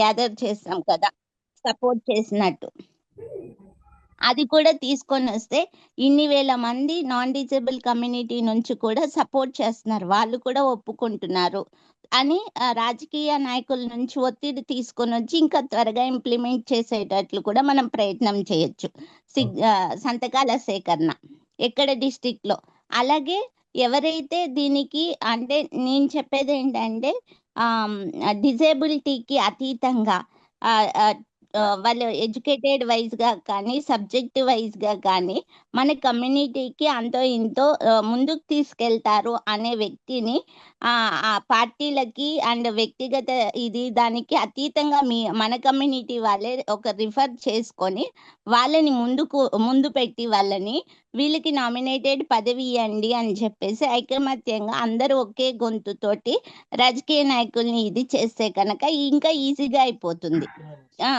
Gather చేస్తాం కదా support చేసినట్టు. అది కూడా తీసుకొని వస్తే ఇన్ని వేల మంది నాన్ డిజేబుల్ కమ్యూనిటీ నుంచి కూడా సపోర్ట్ చేస్తున్నారు. వాళ్ళు కూడా ఒప్పుకుంటున్నారు అని రాజకీయ నాయకుల నుంచి ఒత్తిడి తీసుకొని వచ్చి ఇంకా త్వరగా ఇంప్లిమెంట్ చేసేటట్లు కూడా మనం ప్రయత్నం చేయొచ్చు. సంతకాల సేకరణ ఎక్కడ డిస్టిక్లో. అలాగే ఎవరైతే దీనికి అంటే నేను చెప్పేది ఏంటంటే డిజేబిలిటీకి అతీతంగా వాళ్ళు ఎడ్యుకేటెడ్ వైజ్గా కానీ సబ్జెక్ట్ వైజ్గా కానీ మన కమ్యూనిటీకి అంతో ఇంతో ముందుకు తీసుకెళ్తారు అనే వ్యక్తిని ఆ పార్టీలకి అండ్ వ్యక్తిగత ఇది దానికి అతీతంగా మీ మన కమ్యూనిటీ వాళ్ళే ఒక రిఫర్ చేసుకొని వాళ్ళని ముందుకు ముందు పెట్టి వాళ్ళని వీళ్ళకి నామినేటెడ్ పదవి ఇవ్వండి అని చెప్పేసి ఐకమత్యంగా అందరూ ఒకే గొంతుతోటి రాజకీయ నాయకుల్ని ఇది చేస్తే కనుక ఇంకా ఈజీగా అయిపోతుంది. ఆ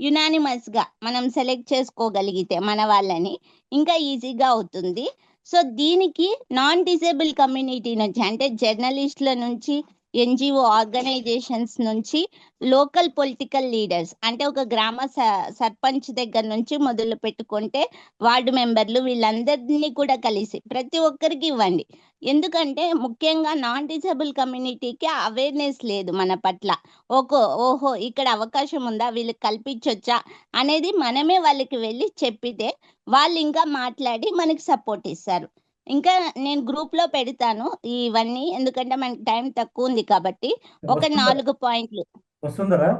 యునానిమస్గా మనం సెలెక్ట్ చేసుకోగలిగితే మన వాళ్ళని ఇంకా ఈజీగా అవుతుంది. సో దీనికి నాన్ డిసేబుల్ కమ్యూనిటీ నుంచి అంటే జర్నలిస్టుల నుంచి ఎన్జిఓ ఆర్గనైజేషన్స్ నుంచి లోకల్ పొలిటికల్ లీడర్స్ అంటే ఒక గ్రామ స- సర్పంచ్ దగ్గర నుంచి మొదలు పెట్టుకుంటే వార్డు మెంబర్లు వీళ్ళందరినీ కూడా కలిసి ప్రతి ఒక్కరికి ఇవ్వండి. ఎందుకంటే ముఖ్యంగా నాన్ డిజబుల్ కమ్యూనిటీకి అవేర్నెస్ లేదు మన పట్ల. ఓకో ఓహో ఇక్కడ అవకాశం ఉందా? వీళ్ళకి కల్పించొచ్చా? అనేది మనమే వాళ్ళకి వెళ్ళి చెప్పితే వాళ్ళు ఇంకా మాట్లాడి మనకి సపోర్ట్ ఇస్తారు. ఇంకా నేను గ్రూప్లో పెడతాను ఇవన్నీ ఎందుకంటే మనకి టైం తక్కువ ఉంది కాబట్టి. ఒక నాలుగు పాయింట్లు. వస్తుందరా?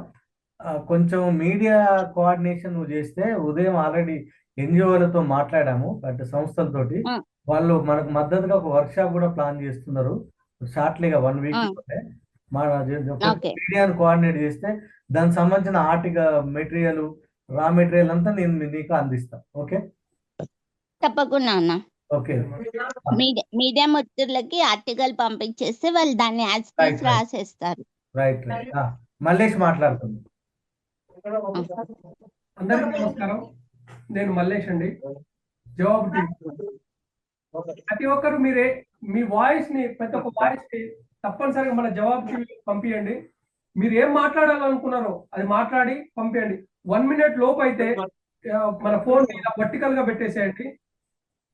కొంచెం మీడియా కోఆర్డినేషన్ నువ్వు చేస్తే ఉదయం ఆల్రెడీ ఎన్జిఓలతో మాట్లాడాము అంటే సంస్థలతోటి. వాళ్ళు మనకు మద్దతుగా ఒక వర్క్ షాప్ కూడా ప్లాన్ చేస్తున్నారు. షార్ట్లీగా వన్ వీక్ మన ఓకే. మీడియాను కోఆర్డినేట్ చేస్తే దానికి సంబంధించిన ఆర్టిక మెటీరియల్ రా మెటీరియల్ అంతా నేను నీకు అందిస్తా. ఓకే? తప్పకుండా అన్న. మీడియా మిత్రులకి ఆర్టికల్ పంపించేస్తే వాళ్ళు దాన్ని యాజ్. రాసేస్తారు. రైట్ రైట్ మల్లేష్ మాట్లాడుతుంది అందరికీ నమస్కారం. నేను మల్లేష్ అండి. జవాబు ప్రతి ఒక్కరు మీరే మీ వాయిస్ని ప్రతి ఒక్క వాయిస్ని తప్పనిసరిగా మన జవాబు పంపించండి మీరు ఏం మాట్లాడాలనుకున్నారో అది మాట్లాడి పంపించండి వన్ మినిట్ లోపు అయితే మన ఫోన్ వర్టికల్గా పెట్టేసేయండి.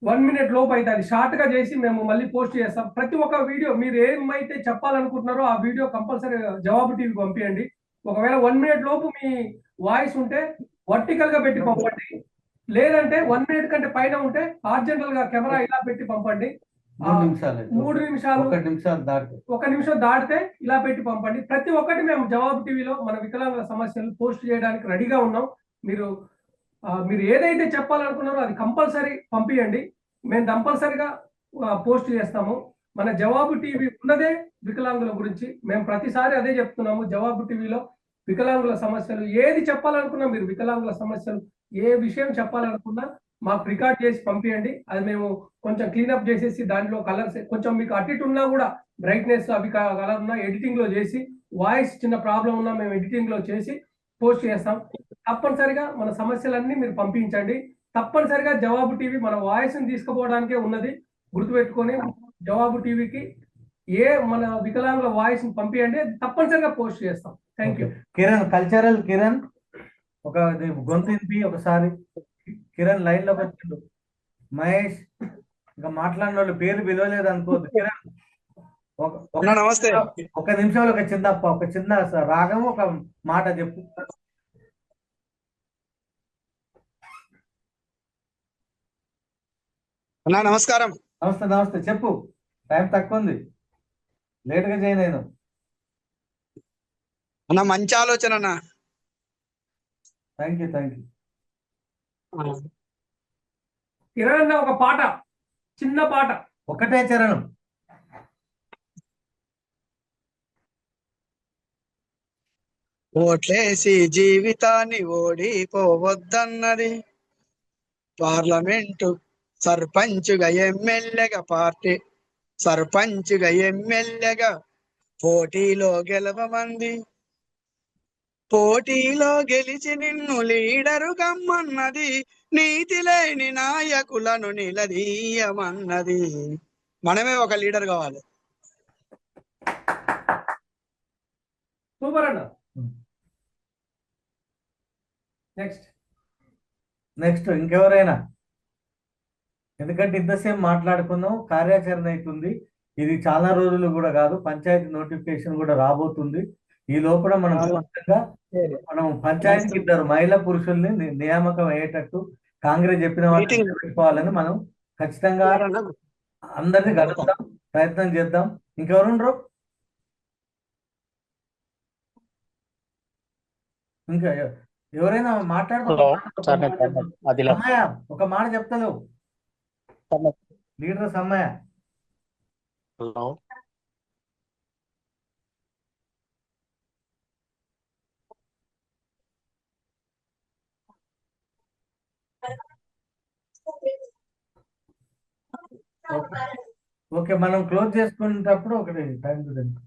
వన్ మినిట్ లోపు అయితే అది షార్ట్గా చేసి మేము మళ్ళీ పోస్ట్ చేస్తాం. ప్రతి ఒక్క వీడియో మీరు ఏమైతే చెప్పాలనుకుంటున్నారో ఆ వీడియో కంపల్సరీ జవాబు టీవీ పంపించండి ఒకవేళ వన్ మినిట్ లోపు మీ వాయిస్ ఉంటే వర్టికల్గా పెట్టి పంపండి. లేదంటే వన్ మినిట్ కంటే పైన ఉంటే హార్జెంటల్గా కెమెరా ఇలా పెట్టి పంపండి. మూడు నిమిషాలు ఒక నిమిషాలు దాటి ఒక నిమిషం దాటితే ఇలా పెట్టి పంపండి. ప్రతి ఒక్కటి మేము జవాబు టీవీలో మన వికలాంగుల సమస్యలు పోస్ట్ చేయడానికి రెడీగా ఉన్నాం. మీరు మీరు ఏదైతే చెప్పాలనుకున్నారో అది కంపల్సరీ పంపించండి మేము కంపల్సరీగా పోస్ట్ చేస్తాము. మన జవాబు టీవీ ఉన్నదే వికలాంగుల గురించి. మేము ప్రతిసారి అదే చెప్తున్నాము. జవాబు టీవీలో వికలాంగుల సమస్యలు ఏది చెప్పాలనుకున్నా మీరు వికలాంగుల సమస్యలు ఏ విషయం చెప్పాలనుకున్నా మాకు రికార్డ్ చేసి పంపించండి అది మేము కొంచెం క్లీనప్ చేసేసి దాంట్లో కలర్స్ కొంచెం మీకు అటు ఇటు ఉన్నా కూడా బ్రైట్నెస్ అవి కలర్ ఉన్నా ఎడిటింగ్లో చేసి వాయిస్ చిన్న ప్రాబ్లం ఉన్నా మేము ఎడిటింగ్లో చేసి పోస్ట్ చేస్తాం. తప్పనిసరిగా మన సమస్యలన్నీ మీరు పంపించండి. తప్పనిసరిగా జవాబు టీవీ మన వాయిస్ని తీసుకుపోవడానికే ఉన్నది. గుర్తుపెట్టుకొని జవాబు టీవీకి ఏ మన వికలాంగుల వాయిస్ని పంపించండి తప్పనిసరిగా పోస్ట్ చేస్తాం. Thank you. Kiran cultural Kiran ఒక గొంతు ఒకసారి కిరణ్ లైన్లోకి వచ్చిండు. మహేష్ ఇంకా మాట్లాడిన వాళ్ళు పేరు పిలవలేదు అనుకోవద్దు కిరణ్ నమస్తే. ఒక నిమిషంలో ఒక చిన్న ఒక చిన్న స- రాగం ఒక మాట చెప్పు. అన్న నమస్కారం. నమస్తే నమస్తే. చెప్పు. టైం తక్కువ ఉంది లేట్గా చేయి నేను. అన్న మంచి ఆలోచన అన్న. Thank you thank you Kiran ఒక పాట చిన్న పాట. ఒకటే చరణం. ఓట్లేసి జీవితాన్ని ఓడిపోవద్దన్నది పార్లమెంటు సర్పంచ్గా ఎమ్మెల్యేగా పార్టీ సర్పంచ్గా ఎమ్మెల్యేగా పోటీలో గెలవమంది. పోటీలో గెలిచి నిన్ను లీడరు కమ్మన్నది నీతి లేని నాయకులను నిలదీయమన్నది. మనమే ఒక లీడర్ కావాలి. సూపర్ అన్న. నెక్స్ట్. నెక్స్ట్ ఇంకెవరైనా? ఎందుకంటే ఇంతసేపు మాట్లాడుకున్నాం కార్యాచరణ అవుతుంది. ఇది చాలా రోజులు కూడా కాదు పంచాయతీ నోటిఫికేషన్ కూడా రాబోతుంది. ఈ లోపల మనం మనం పంచాయతీకి ఇద్దరు మహిళా పురుషుల్ని నియామకం అయ్యేటట్టు కాంగ్రెస్ చెప్పిన వాళ్ళని మీటింగ్. పెట్టుకోవాలని మనం ఖచ్చితంగా అందరినీ కలుద్దాం ప్రయత్నం చేద్దాం. ఇంకెవరుండ్రు? ఇంకా ఎవ- ఎవరైనా అమ్మాయ ఒక మాట చెప్తలేవు. ప్రమోద్. లీడర్ అమ్మాయ హలో. ఓకే. ఓకే మనం క్లోజ్ చేసుకునేటప్పుడు ఒకటి టైం చూడండి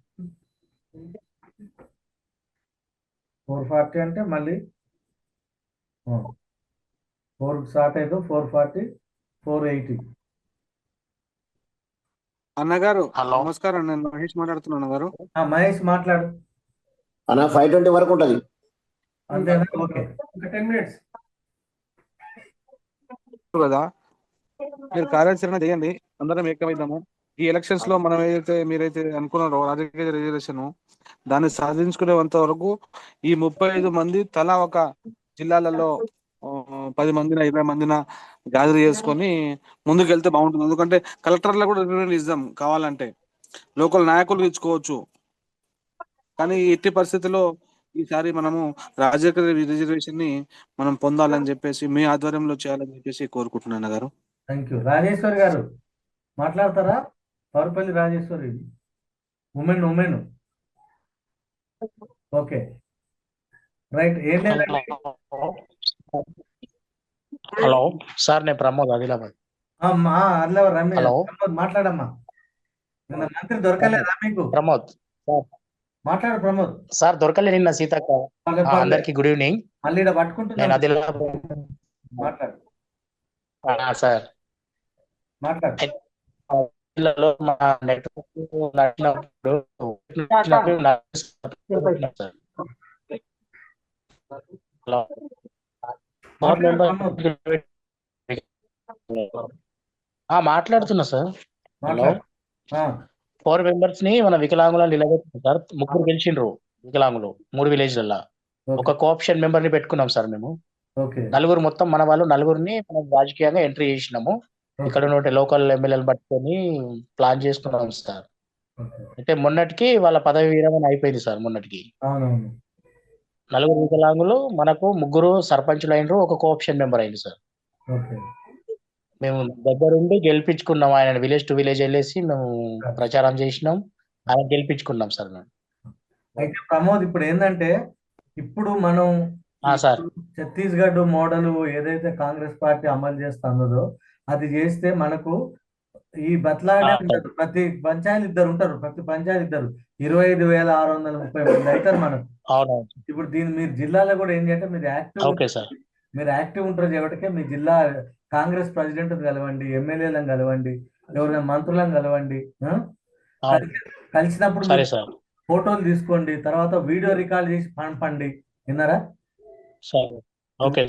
ఫోర్ ఫార్టీ అంటే మళ్ళీ ఫోర్. స్టార్ట్ అయితే ఫోర్ ఫార్టీ. Four eighty. అన్నగారు హలో. నమస్కారం. నేను మహేష్ మాట్లాడుతున్నాను గారు మహేష్ మాట్లాడు. అన్న ఫైవ్ ట్వంటీ వరకు ఉంటది. అంతేనా ఓకే. ఒక టెన్ మినిట్స్. కదా మీరు కార్యాచరణ చేయండి. అందరం ఏకమైద్దాము ఈ ఎలక్షన్స్లో మనం ఏదైతే మీరైతే అనుకున్నారో రాజకీయ రిజర్వేషన్ దాన్ని సాధించుకునేంత వరకు ఈ ముప్పై ఐదు మంది తలా ఒక జిల్లాలలో పది మందిన ఇరవై మందిన గ్యాదర్ చేసుకొని ముందుకు వెళ్తే బాగుంటుంది. ఎందుకంటే కలెక్టర్లకు కూడా రిప్రజెంట్ ఇద్దాం కావాలంటే. లోకల్ నాయకులు ఇచ్చుకోవచ్చు. కానీ ఎట్టి పరిస్థితుల్లో ఈసారి మనము రాజకీయ రిజర్వేషన్ని మనం పొందాలని చెప్పేసి మీ ఆధ్వర్యంలో చేయాలని చెప్పేసి కోరుకుంటున్నాను గారు థ్యాంక్ యూ రాజేశ్వరి గారు మాట్లాడతారా? Parupalli Rajeshwari women women. Okay. Right ఏం లేదు. హలో. సార్ నేను ప్రమోద్ ఆదిలాబాద్. అమ్మా రమ్య హలో. ప్రమోద్ మాట్లాడమ్మా. నిన్న మంత్రి దొరకలేదా మీకు? ప్రమోద్ మాట్లాడు ప్రమోద్. సార్ దొరకలే నిన్న సీతక్క. అందరికి గుడ్ ఈవినింగ్. మళ్ళీ పట్టుకుంటున్నాను. ఆదిలాబాద్. మాట్లాడు. సార్. మాట్లాడు. మా నెట్వర్క్ నడిచినప్పుడు సార్. హలో. మాట్లాడుతున్నా సార్. హలో ఫోర్ మెంబర్స్ని మన వికలాంగులను నిలబెట్టాం సార్. ముగ్గురు గెలిచిండ్రు వికలాంగులు మూడు ఓకే. ఒక కోఆప్షన్ మెంబర్ని పెట్టుకున్నాం సార్ మేము. నలుగురు మొత్తం మన వాళ్ళు నలుగురిని మనం రాజకీయంగా ఎంట్రీ చేసినాము. ఇక్కడ ఉన్న లోకల్ ఎమ్మెల్యేలు పట్టుకొని ప్లాన్ చేసుకున్నాం సార్. అయితే మొన్నటికి వాళ్ళ పదవి విరమణ అయిపోయింది సార్ మొన్నటికి. నలుగురు వికలాంగులు మనకు ముగ్గురు సర్పంచులు అయినరు ఒక కోఆప్షన్ మెంబర్ అయింది సార్. ఓకే. మేము దగ్గరుండి గెలిపించుకున్నాం. ఆయన విలేజ్ టు విలేజ్ వెళ్ళేసి మేము ప్రచారం చేసినాం. ఆయన గెలిపించుకున్నాం సార్ మేము. అయితే ప్రమోద్ ఇప్పుడు ఏంటంటే ఇప్పుడు మనం ఆ, సార్. ఛత్తీస్గఢ్ మోడల్ ఏదైతే కాంగ్రెస్ పార్టీ అమలు చేస్తుందో అది చేస్తే మనకు ఈ బతలాడే ఉంటారు. ప్రతి పంచాయతీ ఇద్దరు ఉంటారు. ప్రతి పంచాయతీ ఇద్దరు. ఇరవై ఐదు వేల ఆరు వందల ముప్పై మంది అవుతారు అవునవును. ఇప్పుడు దీని మీరు జిల్లాలో కూడా ఏం చేయాలంటే మీరు యాక్టివ్ ఓకే సార్. మీరు యాక్టివ్ ఉంటారు కాబట్టి మీ జిల్లా కాంగ్రెస్ ప్రెసిడెంట్ కలవండి ఎమ్మెల్యేలను కలవండి ఎవరైనా మంత్రులను కలవండి కలిసినప్పుడు ఫోటోలు తీసుకోండి. తర్వాత వీడియో రికార్డ్ చేసి పంపండి విన్నారా? సరే. ఓకే.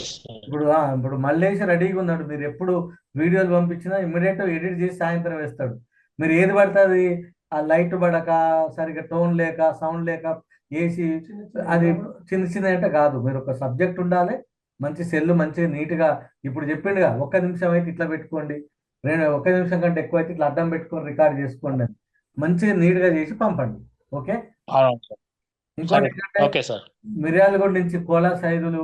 ఇప్పుడు ఇప్పుడు మల్లేష్ రెడీగా ఉన్నాడు. మీరు ఎప్పుడు వీడియోలు పంపించినా ఇమ్మీడియట్ ఎడిట్ చేసి సాయంత్రం వేస్తాడు. మీరు ఏది పడుతుంది ఆ లైట్ పడక సరిగ్గా టోన్ లేక సౌండ్ లేక ఏసీ అది చిన్న చిన్న అంటే కాదు. మీరు ఒక సబ్జెక్ట్ ఉండాలి. మంచి సెల్ మంచి నీట్గా ఇప్పుడు చెప్పిండుగా ఒక్క నిమిషం అయితే ఇట్లా పెట్టుకోండి. రెండు ఒక్క నిమిషం కంటే ఎక్కువ అయితే ఇట్లా అడ్డం పెట్టుకొని రికార్డ్ చేసుకోండి అని. మంచిగా నీట్గా చేసి పంపండి. ఓకే? ఇంకోటి సరే. ఏంటంటే ఓకే సార్. మిర్యాలగూడ నుంచి కోలా సైదులు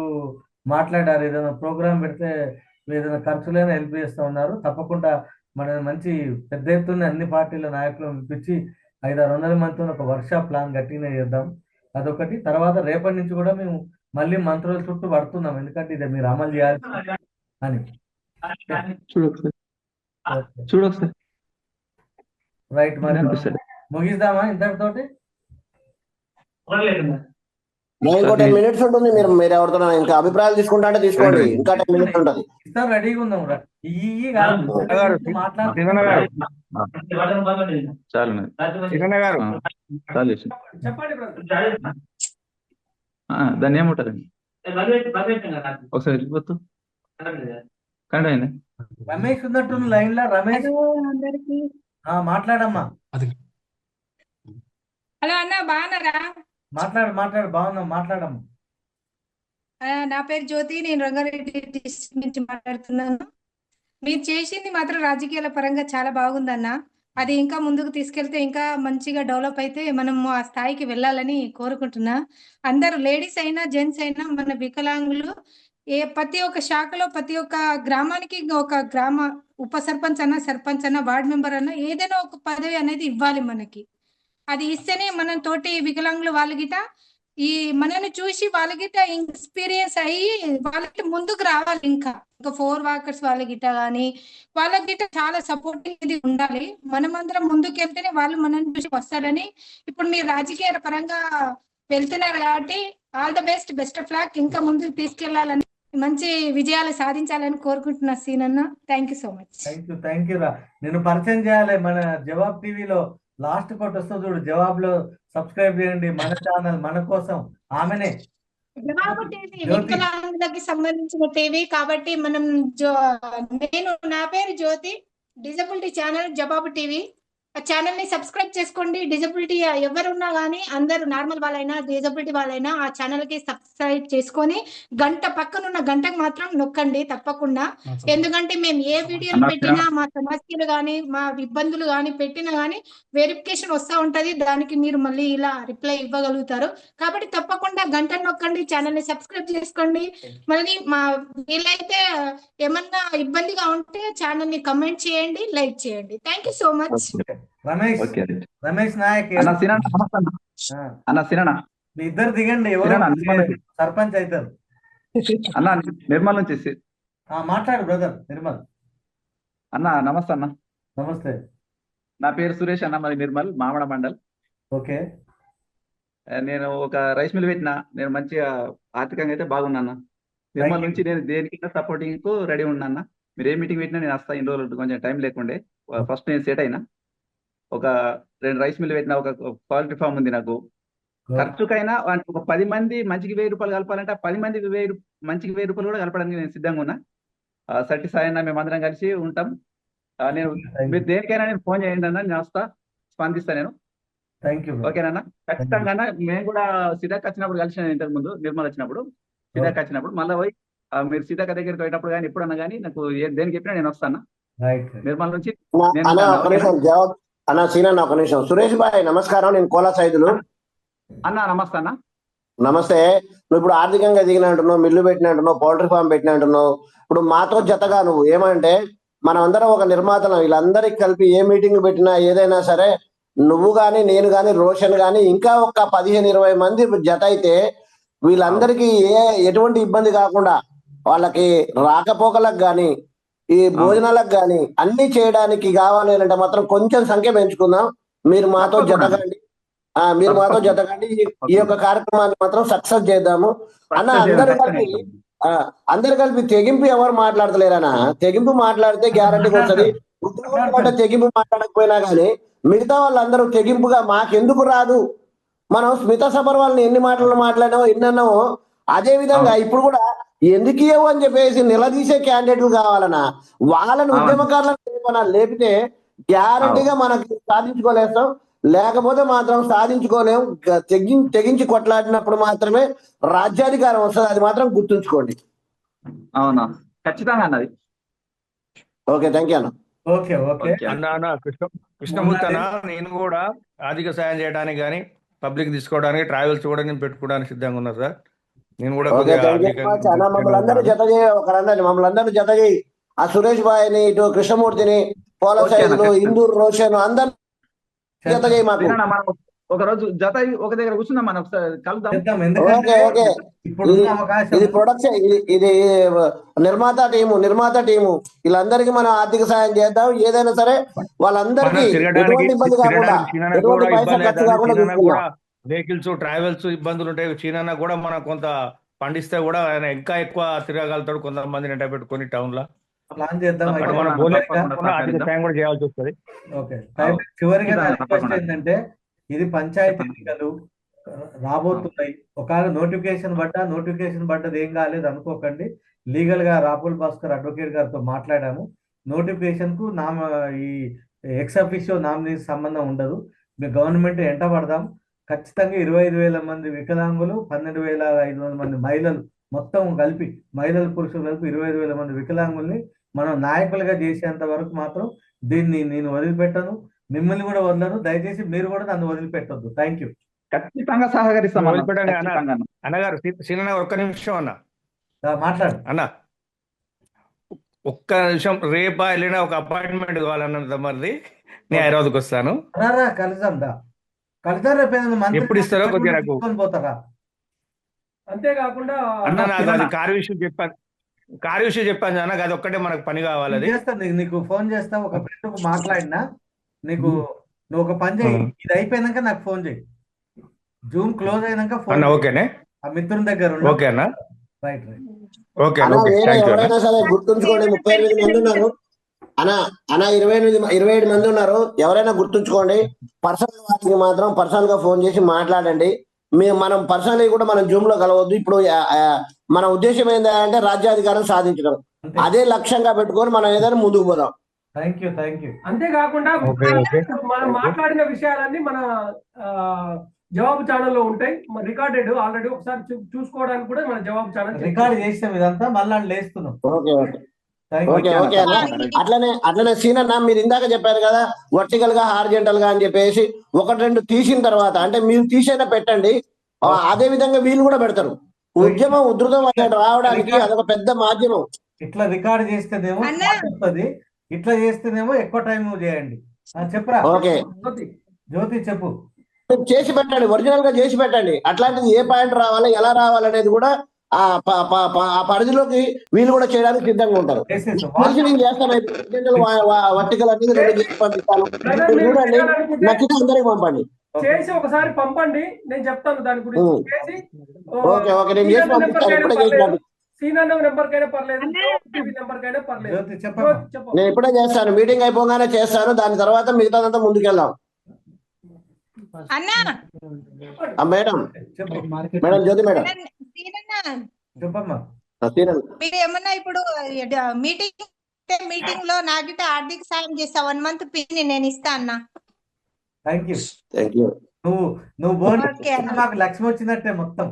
మాట్లాడారు ఏదైనా ప్రోగ్రామ్ పెడితే ఏదైనా ఖర్చులైనా హెల్ప్ చేస్తూ ఉన్నారు. తప్పకుండా మన మంచి పెద్ద ఎత్తున అన్ని పార్టీల నాయకులను పిలిపించి ఐదు ఆరు వందల మందితో ఒక వర్క్షాప్ ప్లాన్ గట్టిగా చేద్దాం. అదొకటి. తర్వాత రేపటి నుంచి కూడా మేము మళ్ళీ మంత్రుల చుట్టూ పడుతున్నాం. ఎందుకంటే ఇది మీరు అమలు చేయాలి అని. రైట్ మరి. ముగిద్దామా ఇంతటితోటి? ఇంకో టెన్ మినిట్స్ ఉంటుంది మీరు మీరు ఎవరితో ఇంకా అభిప్రాయాలు తీసుకుంటా అంటే తీసుకోండి. ఇంకా టెన్ మినిట్స్ ఉంటుంది. రెడీగా గారు, దాన్ని ఏముంటారండి? ఒకసారి వెళ్ళిపోతూ. అయింది? రమేష్ ఉన్నట్టు లైన్లో రమేష్. హలో అందరికి. ఆ మాట్లాడమ్మా. హలో అన్న బాగున్నారా? మాట్లాడు మాట్లాడు బాగున్నాం మాట్లాడమ్మా. నా పేరు జ్యోతి నేను రంగారెడ్డి డిస్ట్రిక్ట్ నుంచి మాట్లాడుతున్నాను. మీరు చేసింది మాత్రం రాజకీయాల పరంగా చాలా బాగుందన్న. అది ఇంకా ముందుకు తీసుకెళ్తే ఇంకా మంచిగా డెవలప్ అయితే మనం ఆ స్థాయికి వెళ్ళాలని కోరుకుంటున్నా. అందరూ లేడీస్ అయినా జెంట్స్ అయినా మన వికలాంగులు ఏ ప్రతి ఒక్క శాఖలో ప్రతి ఒక్క గ్రామానికి ఒక గ్రామ ఉప సర్పంచ్ అన్న సర్పంచ్ అన్న వార్డ్ మెంబర్ అన్న ఏదైనా ఒక పదవి అనేది ఇవ్వాలి మనకి. అది ఇస్తేనే మనం తోటి వికలాంగులు వాళ్ళ ఈ మనల్ని చూసి వాళ్ళ ఎక్స్పీరియన్స్ అయ్యి వాళ్ళకి ముందుకు రావాలి ఇంకా. ఇంకా ఫోర్ వాకర్స్ వాళ్ళ కానీ వాళ్ళకిట చాలా సపోర్టింగ్ ఇది ఉండాలి. మనమందరం ముందుకు వెళ్తేనే వాళ్ళు మనల్ని చూసి వస్తారని ఇప్పుడు మీరు రాజకీయ పరంగా వెళ్తున్నారు కాబట్టి all the best best of luck ఇంకా ముందుకు తీసుకెళ్ళాలని మంచి విజయాలు సాధించాలని కోరుకుంటున్నా సీనన్న. Thank you so much thank you thank you రా. నేను పరిచయం చేయాలి మన జవాబ్ టీవీలో లాస్ట్ కొట్టి వస్తుంది చూడు జవాబ్లో సబ్స్క్రైబ్ చేయండి. మన ఛానల్ మన కోసం. ఆమెనే. జవాబు టీవీ. వికలాంగులకి సంబంధించిన టీవీ కాబట్టి మనం నేను నా పేరు జ్యోతి. డిజబిలిటీ ఛానల్ జవాబు టీవీ. ఛానల్ని సబ్స్క్రైబ్ చేసుకోండి. డిజబిలిటీ ఎవరున్నా కానీ అందరూ నార్మల్ వాళ్ళైనా డిజబిలిటీ వాళ్ళైనా ఆ ఛానల్కి సబ్స్క్రైబ్ చేసుకొని గంట పక్కనున్న గంటకు మాత్రం నొక్కండి తప్పకుండా. ఎందుకంటే మేము ఏ వీడియోలు అన్నా, పెట్టినా మా సమస్యలు కానీ మా ఇబ్బందులు కానీ పెట్టినా కానీ వెరిఫికేషన్ వస్తూ ఉంటది. దానికి మీరు మళ్ళీ ఇలా రిప్లై ఇవ్వగలుగుతారు. కాబట్టి తప్పకుండా గంట నొక్కండి ఛానల్ని సబ్స్క్రైబ్ చేసుకోండి. మళ్ళీ మా వీలైతే ఏమన్నా ఇబ్బందిగా ఉంటే ఛానల్ని కమెంట్ చేయండి లైక్ చేయండి. Thank you so much Ramesh Nayak అన్న సినన్న మీ ఇద్దరు దిగండి ఎవరు సర్పంచ్ అవుతారు. అన్న నిర్మల్ నుంచి మాట్లాడు బ్రదర్ నిర్మల్. అన్న నమస్తే అన్న. నమస్తే. నా పేరు సురేష్ అన్న మరి నిర్మల్ మామడ మండల్. ఓకే. నేను ఒక రైస్ మిల్ పెట్టిన. నేను మంచిగా ఆర్థికంగా అయితే బాగున్నాను నిర్మల్. నుంచి నేను దేనికైనా సపోర్టింగ్కు రెడీ ఉన్నా మీరు ఏ మీటింగ్ పెట్టినా నేను వస్తా ఇన్ని రోజులు కొంచెం టైం లేకుండే. ఫస్ట్ నేను సెట్ అయినా. ఒక రెండు రైస్ మిల్ పెట్టిన ఒక క్వాలిటీ ఫామ్ ఉంది నాకు. ఖర్చుకైనా అంటే ఒక పది మంది మంచికి వెయ్యి రూపాయలు కలపాలంటే ఆ పది మంది వెయ్యి మంచికి వెయ్యి రూపాయలు కూడా కలపడానికి నేను సిద్ధంగా ఉన్నా. ఆ, సట్టి సాయన్న మేమందరం కలిసి ఉంటాం. నేను మీరు దేనికైనా నేను ఫోన్ చేయండి అన్న నేను వస్తా స్పందిస్తా నేను. థ్యాంక్ యూ ఓకేనా ఖచ్చితంగా అన్న, మేము కూడా సీతాకి వచ్చినప్పుడు కలిసిన ఇంతకు ముందు నిర్మల్ వచ్చినప్పుడు సీతాకి వచ్చినప్పుడు మళ్ళీ పోయి మీరు సీతాక దగ్గరికి పోయినప్పుడు కానీ ఎప్పుడన్నా కానీ నాకు ఏ- దేనికి చెప్పినా నేను వస్తాను రైట్ నిర్మల్ నుంచి అన్న సీనన్న ఒక నిమిషం. సురేష్ బాయ్ నమస్కారం. నేను కోలా సైదులు. అన్న నమస్తే అన్న. నమస్తే. నువ్వు ఇప్పుడు ఆర్థికంగా దిగినంటున్నావు మిల్లు పెట్టినట్టున్నావు పౌల్ట్రీ ఫామ్ పెట్టినట్టున్నావు ఇప్పుడు మాతో జతగా నువ్వు ఏమంటే మనం అందరం ఒక నిర్మాతలం. వీళ్ళందరికి కలిపి ఏ మీటింగ్ పెట్టినా ఏదైనా సరే నువ్వు గాని నేను గాని రోషన్ గాని ఇంకా ఒక పదిహేను ఇరవై మంది జత అయితే వీళ్ళందరికీ ఏ ఎటువంటి ఇబ్బంది కాకుండా వాళ్ళకి రాకపోకలకు గాని ఈ భోజనాలకు గాని అన్ని చేయడానికి కావాలి అంటే మాత్రం కొంచెం సంఖ్య పెంచుకుందాం. మీరు మాతో. జతకండి. ఆ మీరు మాతో జతకండి. ఈ- యొక్క కార్యక్రమాన్ని మాత్రం సక్సెస్ చేద్దాము. అన్న అందరు కలిపి అందరు కలిపి తెగింపు ఎవరు మాట్లాడతలేరనా తెగింపు మాట్లాడితే గ్యారంటీగా వస్తుంది. ఉద్యోగం తెగింపు మాట్లాడకపోయినా గానీ మిగతా వాళ్ళందరూ తెగింపుగా మాకెందుకు రాదు? మనం స్మిత సబర్ వాళ్ళని ఎన్ని మాటలు మాట్లాడామో ఎన్ని అన్నామో అదే విధంగా ఇప్పుడు కూడా ఎందుకు ఇవ్వవు అని చెప్పేసి నిలదీసే క్యాండిడేట్లు కావాలనా? వాళ్ళని. ఉద్యమకారులను లేపనా లేపితే గ్యారంటీగా మనకి సాధించుకోలేస్తాం. లేకపోతే మాత్రం సాధించుకోలేం. గ- తెగి తెగించి కొట్లాడినప్పుడు మాత్రమే రాజ్యాధికారం వస్తుంది. అది మాత్రం గుర్తుంచుకోండి. అవునా? ఖచ్చితంగా అన్నది ఓకే థ్యాంక్ యూ అన్న. Okay okay. ఓకే. అన్న అన్న కృష్ణ కృష్ణమూర్తి అన్న నేను కూడా ఆర్థిక సాయం చేయడానికి కానీ పబ్లిక్ తీసుకోవడానికి ట్రావెల్స్ కూడా నేను పెట్టుకోవడానికి సిద్ధంగా ఉన్నా సార్. నేను కూడా అన్న మమ్మల్ని అందరూ జత చేయి ఒకరందరిని మమ్మల్ని అందరూ జత చేయి ఆ సురేష్ బాయ్ని ఇటు కృష్ణమూర్తిని పోల సైజులు. ఇందూరు రోషన్ అందరు జత చేయి మాకు. ఒక రోజు జత ఒక దగ్గర కూర్చుందాం మనం ఒకసారి కలుద్దాం. Okay okay. ఇప్పుడు ఇది అవకాశం ఇది ప్రొడక్షన్ ఇది నిర్మాత టీము నిర్మాత టీము. వీళ్ళందరికీ మనం ఆర్థిక సాయం చేద్దాం. ఏదైనా సరే వాళ్ళందరికీ ఎటువంటి ఇబ్బంది కాకుండా ఎటువంటి కూడా పైసా ఇబ్బంది ఖర్చు కాకుండా చూసుకుందాం వెహికల్స్ ట్రావెల్స్ ఇబ్బందులు ఉంటాయి చీనాన కూడా మనం కొంత పండిస్తే కూడా ఆయన ఇంకా ఎక్కువ తిరగలుగుతాడు కొంతమందిని ఎంట పెట్టుకొని టౌన్లో ప్లాన్ చేద్దాం కూడా చేయాల్సి వస్తుంది. ఓకే. చివరిగా ఏంటంటే ఇది పంచాయతీ ఎన్నికలు రాబోతున్నాయి. ఒకవేళ నోటిఫికేషన్ పడ్డా నోటిఫికేషన్ పడ్డది ఏం కాలేదు అనుకోకండి. లీగల్గా రాహుల్ భాస్కర్ అడ్వకేట్ గారితో మాట్లాడాము. నోటిఫికేషన్కు నామ ఈ ఎక్స్ అఫీషియో నామినీ సంబంధం ఉండదు. మేము గవర్నమెంట్ ఎంట పడదాం. ఖచ్చితంగా ఇరవై ఐదు వేల మంది వికలాంగులు పన్నెండు వేల ఐదు వందల మంది మహిళలు మొత్తం కలిపి మహిళలు పురుషులు కలిపి ఇరవై ఐదు వేల మంది వికలాంగుల్ని మనం నాయకులుగా చేసేంత వరకు మాత్రం దీన్ని నేను వదిలిపెట్టను. మిమ్మల్ని కూడా వదలను. దయచేసి మీరు కూడా నన్ను వదిలిపెట్టొద్దు. థ్యాంక్ యూ ఖచ్చితంగా సహకరిస్తాం. అన్నగారు సీనన్న ఒక్క నిమిషం అన్న. మాట్లాడు. అన్న ఒక్క నిమిషం రేపా వెళ్ళినా ఒక అపాయింట్మెంట్ కావాలన్నది మరిది. నేను హైదరాబాద్కి వస్తాను. కలుద్దాం దా మంత్రి ఎప్పుడు ఇస్తారో కొద్దిగా నాకు- పోతారా? అంతేకాకుండా అన్న నాకు అది కారు విషయం చెప్పాను కారు విషయం చెప్పాను అన్న అది ఒక్కటే మనకు పని కావాలి అది. చేస్తాను నీకు ఫోన్ చేస్తా ఒక ఫ్రెండ్ మాట్లాడినా నీకు నువ్వు ఒక పని చేయి ఇది అయిపోయినాక నాకు ఫోన్ చేయి. జూమ్ క్లోజ్ అయినాక ఫోన్. ఓకేనే? ఆ మిత్రుని దగ్గర ఉండు. ఓకే అన్న. Right right. ఓకే గుర్తుంచుకోండి ముప్పై ఎనిమిది మంది ఉన్నారు. అన్న అన్న ఇరవై ఎనిమిది ఇరవై ఏడు మంది ఉన్నారు. ఎవరైనా గుర్తుంచుకోండి. పర్సనల్ వాటికి మాత్రం పర్సనల్గా ఫోన్ చేసి మాట్లాడండి. మేము మనం పర్సనల్ కూడా మనం జూమ్లో కలవద్దు. ఇప్పుడు మన ఉద్దేశం ఏంటంటే రాజ్యాధికారం సాధించడం. అదే లక్ష్యంగా పెట్టుకొని మనం ఏదైనా ముందుకు పోదాం. Thank you thank you. అంతేకాకుండా మనం మాట్లాడిన విషయాలన్నీ మన ఆ, జవాబు ఛానల్లో ఉంటాయి. రికార్డెడ్ ఆల్రెడీ ఒకసారి చూ- చూసుకోవడానికి కూడా మన జవాబు ఛానల్ రికార్డ్ చేసాం ఇదంతా మళ్ళీ లేస్తున్నాం. Okay okay. Thank okay you okay అన్న. అట్లనే అట్లనే సీన్ అన్న మీరు ఇందాక చెప్పారు కదా వర్టికల్గా హార్జెంటల్గా అని చెప్పేసి ఒకటి రెండు తీసిన తర్వాత అంటే మీరు తీసైనా పెట్టండి. అదే విధంగా వీళ్ళు కూడా పెడతారు. ఉద్యమం ఉధృతం రావడానికి అదొక పెద్ద మాధ్యమం. ఇట్లా రికార్డ్ చేస్తేనేమో వస్తది. ఇట్లా చేస్తేనేమో ఎక్కువ టైం చేయండి. చెప్పురా. ఓకే జ్యోతి చెప్పు. చేసి పెట్టండి ఒరిజినల్గా చేసి పెట్టండి. అట్లాంటిది ఏ పాయింట్ రావాలి ఎలా రావాలనేది కూడా ఆ ప- ప- ప- ఆ పరిధిలోకి వీళ్ళు కూడా చేయడానికి సిద్ధంగా ఉంటారు. తెలిసి నేను చేస్తాను వర్టికల్ అనేది రెండు పంపిస్తాను చూడండి. నచ్చితే అందరికి పంపండి. చేసి ఒకసారి పంపండి. నేను చెప్తాను దాని గురించి. Okay okay. నేను చేసి పంపిస్తాను. ఇప్పుడే చేసి పంపిస్తాను. సీనన్న నెంబర్ కైనా పర్లేదు టీవీ నెంబర్ కైనా పర్లేదు. జ్యోతి చెప్పమ్మా. చెప్పు. నేను ఇప్పుడే చేస్తాను. మీటింగ్ అయిపోగానే చేస్తాను. దాని తర్వాత మిగతాదంతా ముందుకెళ్దాం. అన్నా! ఆ మేడం. మేడం జ్యోతి మేడం. మీరు ఏమన్నా ఇప్పుడు మీటింగ్ మీటింగ్లో నాకిట ఆర్థిక సాయం చేస్తా వన్ మంత్ పిన్ నేను ఇస్తా అన్నా. థ్యాంక్ యూ థ్యాంక్ యూ నువ్వు నువ్వు బోన్. మాకు లక్ష్మి వచ్చినట్టే మొత్తం.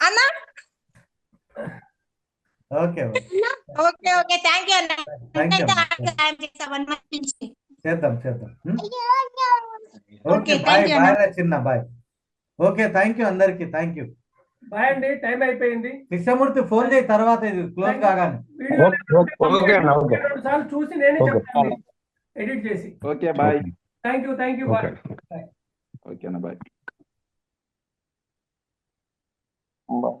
అన్నా! Okay okay. Okay thank you అన్న. చేద్దాం చేద్దాం? ఓకే చిన్న బాయ్ ఓకే థ్యాంక్ యూ అందరికి థ్యాంక్ యూ బాయ్ అండి టైం అయిపోయింది. కృష్ణమూర్తి ఫోన్ చేయి తర్వాత ఇది క్లోజ్ కాగానే. సార్లు చూసి నేను చెప్తాను. ఎడిట్ చేసి. Okay bye thank you thank you bye ఓకేనా బాయ్ బాయ్